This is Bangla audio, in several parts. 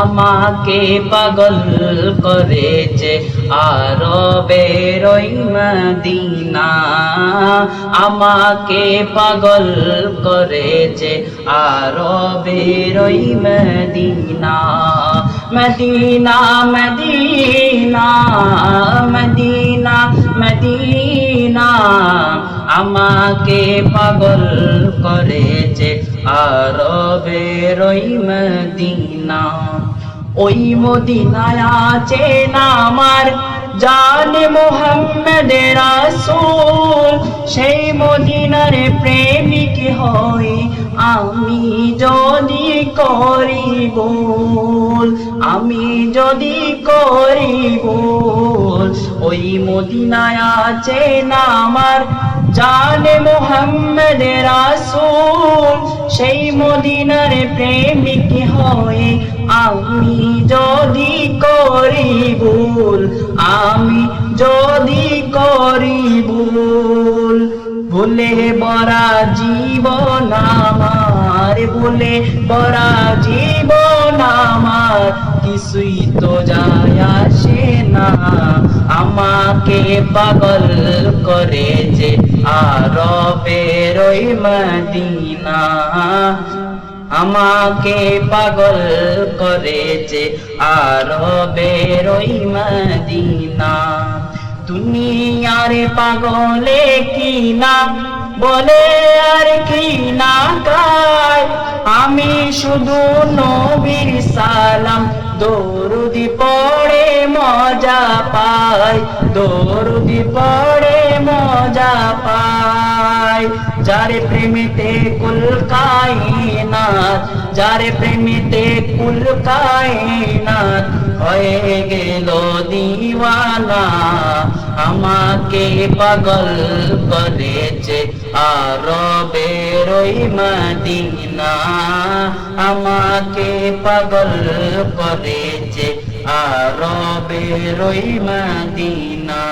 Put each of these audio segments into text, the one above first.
আমাকে পাগল করেছে আরও বেরোই মদিনা। আমাকে পাগল করেছে আরও বেরোই Medina. Medina Medina Medina Medina. আমাকে পাগল করেছে আরও বেরোই মদিনা। ওই মদিনায় আছে না আমার জানে মোহাম্মদ রাসূল। সেই মদিনার প্রেমিক হই আমি যদি করি ভুল, আমি যদি করি ভুল। ওই মদিনায় আছে না আমার জানে মোহাম্মদ রাসূল। সেই মদিনার প্রেমিক হয়ে আমি যদি করি ভুল, আমি যদি করি ভুল। ভুলে বরা জীবন আমার, ভুলে বরা জীবন আমার, কিছুই তো যায় আসে না। আমাকে পাগল করেছে আর বেরোই মদিনা। আমাকে পাগল করেছে আর বেরোই মদিনা। দুনিয়ারে পাগলে কি না বলে, আর কি না গায়? আমি শুধু নবীর সালাম, দৌরুদি পড়ে মজা পাই, দৌরুদি পড়ে মজা পাই। যারে প্রেমিতে কুল কায়নাত যারে প্রেমিতে কুল কায়নাত হয়ে গেল দিওয়ানা। আমাকে পাগল করেছে আর বেরোই মদিনা। আমাকে পাগল করেছে আর বেরোই মদিনা।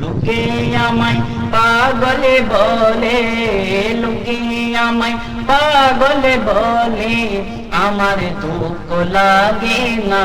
লোকে আমায় পাগলে বলে, লোকে আমায় পাগলে বলে, আমার দুঃখ লাগে না।